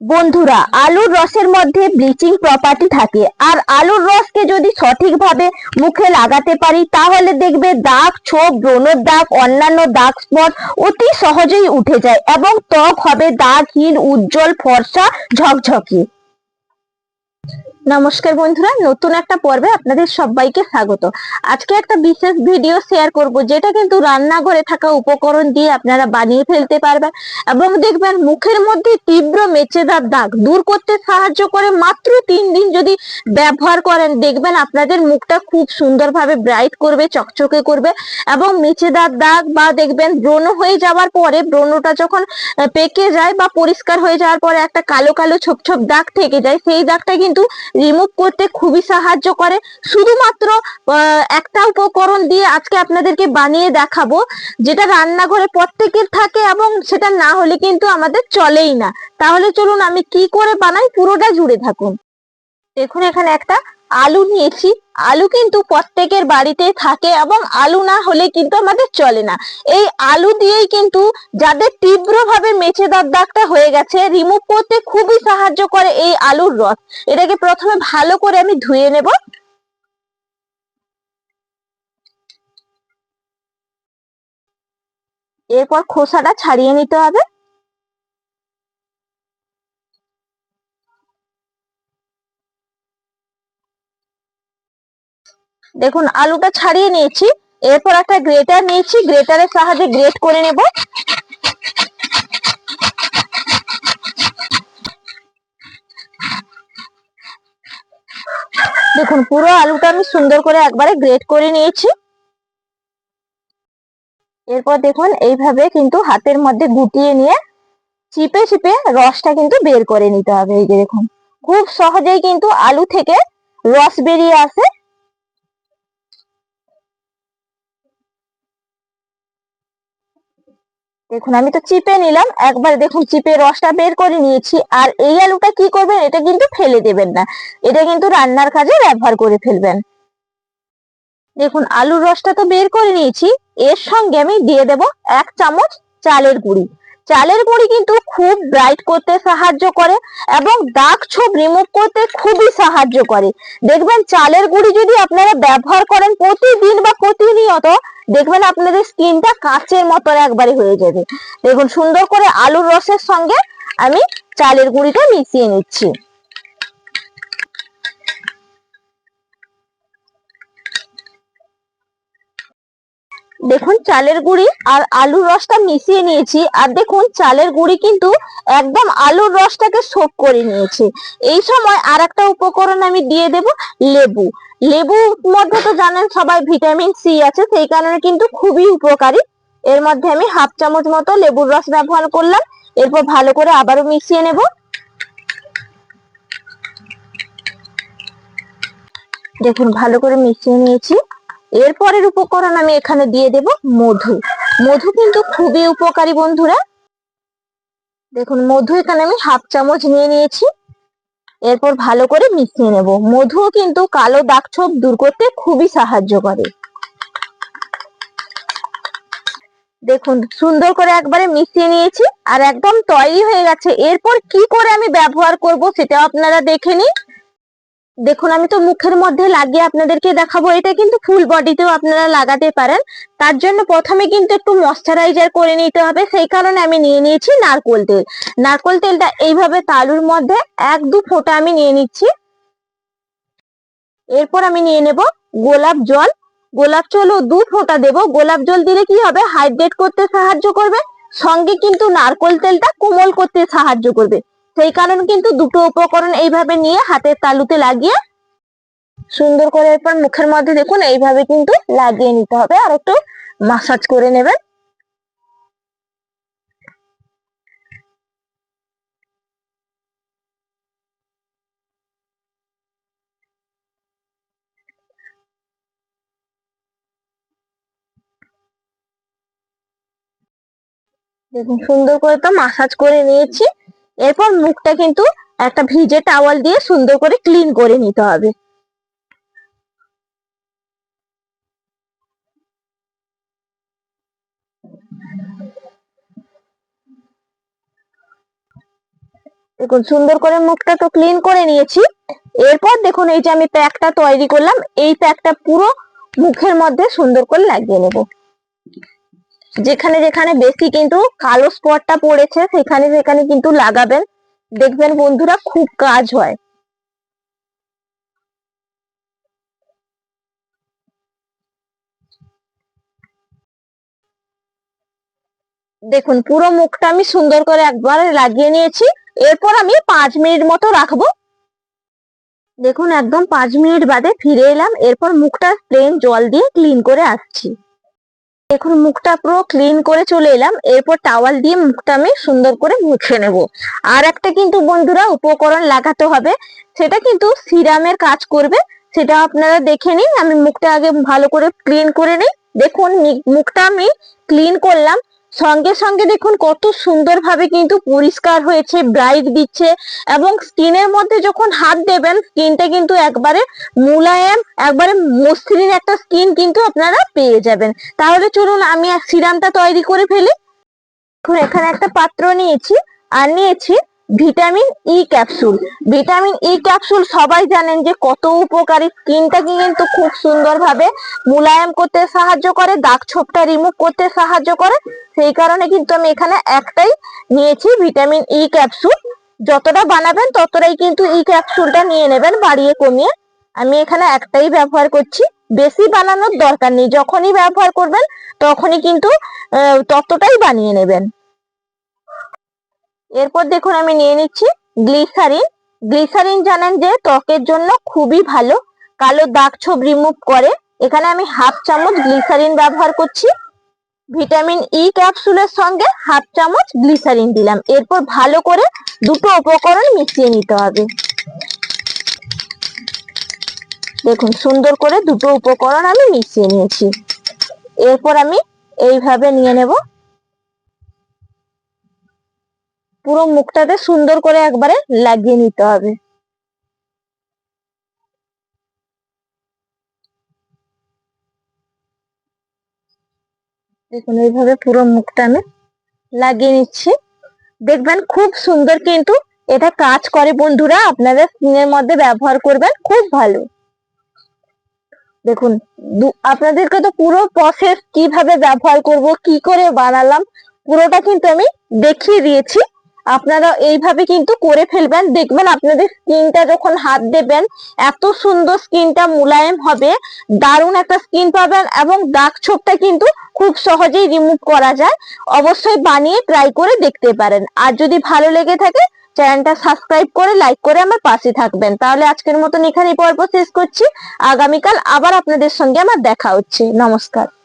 বন্ধুরা, আলুর রসের মধ্যে ব্লিচিং প্রপার্টি থাকে। আর আলুর রসকে যদি সঠিকভাবে মুখে লাগাতে পারি, তাহলে দেখবে দাগ, ছোপ ব্রণর দাগ, অন্যান্য দাগ স্পট অতি সহজেই উঠে যায় এবং ত্বক হবে দাগহীন উজ্জ্বল, ফর্সা, ঝকঝকে। নমস্কার বন্ধুরা, নতুন একটা পর্বে আপনাদের সবাইকে স্বাগত। আজকে একটা বিশেষ ভিডিও শেয়ার করব, যেটা কিন্তু রান্নাঘরে থাকা উপকরণ দিয়ে আপনারা বানিয়ে ফেলতে পারবেন এবং দেখবেন মুখের মধ্যে তীব্র মেচেদার দাগ দূর করতে সাহায্য করে মাত্র তিন দিন যদি ব্যবহার করেন, দেখবেন আপনাদের মুখটা খুব সুন্দরভাবে ব্রাইট করবে, চকচকে করবে এবং মেচেদার দাগ বা দেখবেন ব্রণ হয়ে যাওয়ার পরে, ব্রণটা যখন পেকে যায় বা পরিষ্কার হয়ে যাওয়ার পরে একটা কালো কালো ছোপ ছোপ দাগ থেকে যায়, সেই দাগটা কিন্তু রিমুভ করতে খুবই সাহায্য করে। শুধুমাত্র একটা উপকরণ দিয়ে আজকে আপনাদেরকে বানিয়ে দেখাবো, যেটা রান্নাঘরে প্রত্যেকের থাকে এবং সেটা না হলে কিন্তু আমাদের চলেই না। তাহলে চলুন আমি কি করে বানাই, পুরোটা জুড়ে থাকুন। দেখুন এখানে একটা আলু নিয়েছি। আলু কিন্তু প্রত্যেকের বাড়িতে থাকে এবং আলু না হলে কিন্তু আমাদের চলে না। এই আলু দিয়েই কিন্তু যাদের তীব্রভাবে মেচেদার দাগটা হয়ে গেছে রিমুভ করতে খুবই সাহায্য করে এই আলুর রস। এটাকে প্রথমে ভালো করে আমি ধুয়ে নেব। এরপর খোসাটা ছাড়িয়ে নিতে হবে। দেখুন, আলুটা ছাড়িয়ে নিয়েছি। এরপর একটা গ্রেটার নিয়েছি। গ্রেটারের সাহায্যে গ্রেট করে নেব। দেখুন, পুরো আলুটা আমি সুন্দর করে একবারে গ্রেট করে নিয়েছি। এরপর দেখুন, এইভাবে কিন্তু হাতের মধ্যে গুটিয়ে নিয়ে চিপে চিপে রসটা কিন্তু বের করে নিতে হবে। এই যে দেখুন, খুব সহজেই কিন্তু আলু থেকে রস বেরিয়ে আসে। দেখুন, আমি তো চিপে নিলাম। একবার দেখুন চিপে রসটা বের করে নিয়েছি। আর এই আলুটা কি করবেন, এটা কিন্তু ফেলে দেবেন না। এটা কিন্তু রান্নার কাজে ব্যবহার করে ফেলবেন। দেখুন, আলুর রসটা তো বের করে নিয়েছি। এর সঙ্গে আমি দিয়ে দেব এক চামচ চালের গুঁড়ি। চালের গুঁড়ি কিন্তু খুব ব্রাইট করতে সাহায্য করে এবং দাগ ছোপ রিমুভ করতে খুবই সাহায্য করে। দেখবেন চালের গুঁড়ি যদি আপনারা ব্যবহার করেন প্রতিদিন বা প্রতিনিয়ত, দেখবেন আপনাদের স্কিনটা কাঁচের মতন একবারে হয়ে যাবে। দেখুন, সুন্দর করে আলুর রসের সঙ্গে আমি চালের গুঁড়িটা মিশিয়ে নিচ্ছি। দেখুন, চালের গুঁড়ি আর আলুর রসটা মিশিয়ে নিয়েছি। আর দেখুন, চালের গুঁড়ি কিন্তু একদম আলুর রসটাকে সোপ করে নিয়েছে। এই সময় আর একটা উপকরণ আমি দিয়ে দেব, লেবু। লেবুর মধ্যে তো জানেন সবাই ভিটামিন সি আছে, সেই কারণে কিন্তু খুবই উপকারী। এর মধ্যে আমি হাফ চামচ মতো লেবুর রস ব্যবহার করলাম। এরপর ভালো করে আবারও মিশিয়ে নেব। দেখুন, ভালো করে মিশিয়ে নিয়েছি। এরপরের উপকরণ আমি এখানে দিয়ে দেব মধু। মধু কিন্তু খুবই উপকারী বন্ধুরা। দেখুন, মধু এখানে আমি হাফ চামচ নিয়ে নিয়েছি। এরপর ভালো করে মিশিয়ে নেব। মধুও কিন্তু কালো দাগ ছোপ দূর করতে খুবই সাহায্য করে। দেখুন, সুন্দর করে একবারে মিশিয়ে নিয়েছি আর একদম তৈরি হয়ে গেছে। এরপর কি করে আমি ব্যবহার করব সেটাও আপনারা দেখে নিন। দেখুন, আমি তো মুখের মধ্যে লাগিয়ে আপনাদেরকে দেখাবো, এটা কিন্তু ফুল বডিতেও আপনারা লাগাতে পারেন। তার জন্য প্রথমে কিন্তু একটু ময়শ্চারাইজার করে নিতে হবে, সেই কারণে আমি নিয়ে নিয়েছি নারকোল তেল। নারকোল তেলটা এইভাবে তালুর মধ্যে এক দু ফোঁটা আমি নিয়ে নিচ্ছি। এরপর আমি নিয়ে নেব গোলাপ জল। গোলাপ জলও দু ফোঁটা দেব। গোলাপ জল দিলে কি হবে? হাইড্রেট করতে সাহায্য করবে। সঙ্গে কিন্তু নারকোল তেলটা কোমল করতে সাহায্য করবে। সেই কারণে কিন্তু দুটো উপকরণ এইভাবে নিয়ে হাতের তালুতে লাগিয়ে সুন্দর করে এরপর মুখের মধ্যে দেখুন, এইভাবে কিন্তু লাগিয়ে নিতে হবে। আর একটু মাসাজ করে নেবেন। দেখুন, সুন্দর করে তো মাসাজ করে নিয়েছি। এরপর মুখটা কিন্তু একটা ভিজে টাওয়াল দিয়ে সুন্দর করে ক্লিন করে নিতে হবে। দেখুন, সুন্দর করে মুখটা তো ক্লিন করে নিয়েছি। এরপর দেখুন, এই যে আমি প্যাকটা তৈরি করলাম, এই প্যাকটা পুরো মুখের মধ্যে সুন্দর করে লাগিয়ে নেব। যেখানে যেখানে বেশি কিন্তু কালো স্পটটা পড়েছে, সেখানে সেখানে কিন্তু লাগাবেন। দেখবেন বন্ধুরা খুব কাজ হয়। দেখুন, পুরো মুখটা আমি সুন্দর করে একবার লাগিয়ে নিয়েছি। এরপর আমি পাঁচ মিনিট মতো রাখব। দেখুন, একদম পাঁচ মিনিট বাদে ফিরে এলাম। এরপর মুখটা প্লেন জল দিয়ে ক্লিন করে আসছি। দেখুন মুখটা পুরো ক্লিন করে চলে এলাম। এরপর টাওয়াল দিয়ে মুখটা আমি সুন্দর করে মুছে নেব। আর একটা কিন্তু বন্ধুরা উপকরণ লাগাতে হবে। সেটা কিন্তু সিরামের কাজ করবে। সেটা আপনারা দেখে নিন। আমি মুখটা আগে ভালো করে ক্লিন করে নিই। দেখুন মুখটা আমি ক্লিন করলাম। সঙ্গে সঙ্গে দেখুন কত সুন্দরভাবে কিন্তু পরিষ্কার হয়েছে ব্রাইট দিচ্ছে এবং স্কিনের মধ্যে যখন হাত দেবেন স্কিনটা কিন্তু একবারে মুলায়েম, একবারে মসৃণ একটা স্কিন কিন্তু আপনারা পেয়ে যাবেন। তাহলে চলুন আমি সিরামটা তৈরি করে ফেলি। এখানে একটা পাত্র নিয়েছি, আর নিয়েছি vitamin E capsule vitamin E capsule সবাই জানেন যে কত উপকারী। স্কিনটাকে কিন্তু খুব সুন্দরভাবে মুলায়েম করতে সাহায্য করে, দাগ ছোপটা রিমুভ করতে সাহায্য করে। সেই কারণে কিন্তু আমি এখানে একটাই নিয়েছি ভিটামিন ই ক্যাপসুল যতটা বানাবেন ততটাই কিন্তু ই ক্যাপসুলটা নিয়ে নেবেন বাড়িয়ে কমিয়ে। আমি এখানে একটাই ব্যবহার করছি। বেশি বানানোর দরকার নেই। যখনই ব্যবহার করবেন তখনই কিন্তু ততটাই বানিয়ে নেবেন। এরপর দেখুন আমি নিয়ে নিচ্ছি গ্লিসারিন। গ্লিসারিন জানেন যে ত্বকের জন্য খুবই ভালো। কালো দাগ ছোপ রিমুভ করে। এখানে আমি হাফ চামচ গ্লিসারিন ব্যবহার করছি। ভিটামিন ই ক্যাপসুলের সঙ্গে হাফ চামচ গ্লিসারিন দিলাম। এরপর ভালো করে দুটো উপকরণ মিশিয়ে নিতে হবে। দেখুন, সুন্দর করে দুটো উপকরণ আমি মিশিয়ে নিয়েছি। এরপর আমি এইভাবে নিয়ে নেব। পুরো মুখটাতে সুন্দর করে একবারে লাগিয়ে নিতে হবে। দেখুন, এইভাবে পুরো মুখটা আমি লাগিয়ে নিচ্ছি। দেখবেন খুব সুন্দর কিন্তু এটা কাজ করে বন্ধুরা আপনাদের স্কিনের মধ্যে ব্যবহার করবেন, খুব ভালো। দেখুন আপনাদেরকে তো পুরো প্রসেস কীভাবে ব্যবহার করব, কি করে বানালাম, পুরোটা কিন্তু আমি দেখিয়ে দিয়েছি। আপনারা এইভাবে কিন্তু করে ফেলবেন। দেখবেন আপনাদের স্কিনটা যখন হাত দেবেন, এত সুন্দর স্কিনটা মুলায়েম হবে, দারুণ একটা স্কিন পাবেন এবং দাগ ছোপটা কিন্তু খুব সহজেই রিমুভ করা যায়। অবশ্যই বানিয়ে ট্রাই করে দেখতে পারেন। আর যদি ভালো লেগে থাকে, চ্যানেলটা সাবস্ক্রাইব করে লাইক করে আমার পাশে থাকবেন। তাহলে আজকের মতন এখানেই পর্ব শেষ করছি। আগামীকাল আবার আপনাদের সঙ্গে আমার দেখা হচ্ছে। নমস্কার।